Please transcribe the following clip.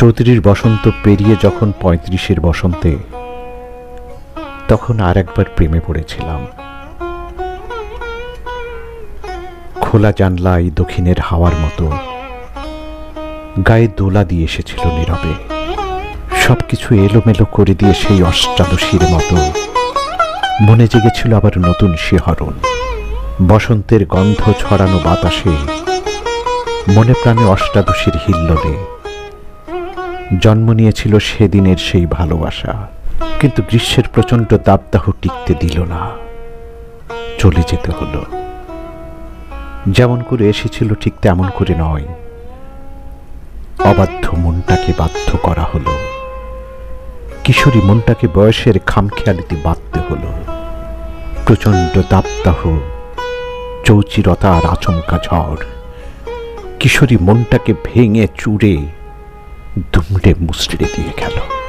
চৌত্রিশ বসন্ত পেরিয়ে যখন পঁয়ত্রিশের বসন্তে, তখন আর একবার প্রেমে পড়েছিলাম। খোলা জানলায় দক্ষিণের হাওয়ার মতো গায়ে দোলা দিয়ে এসেছিল নীরবে। সবকিছু এলোমেলো করে দিয়ে সেই অষ্টাদশীর মতো মনে জেগেছিল আবার নতুন শিহরণ। বসন্তের গন্ধ ছড়ানো বাতাসে মনে প্রাণে অষ্টাদশীর হিল্লোলে জন্ম নিয়েছিল সেদিনের সেই ভালোবাসা। কিন্তু গ্রীষ্মের প্রচণ্ড দাবদাহ টিকতে দিল না। চলে যেতে হলো। যেমন করে এসেছিল ঠিক তেমন করে নয়। অবাধ্য মনটাকে বাধ্য করা হলো। কিশোরী মনটাকে বয়সের খামখেয়ালিতে বাঁধতে হলো। প্রচণ্ড দাবদাহ, চৌচিরতার আচমকা ঝড়। কিশোরী মনটাকে ভেঙে চুড়ে দুমড়ে মুচড়ে দিয়ে গেল।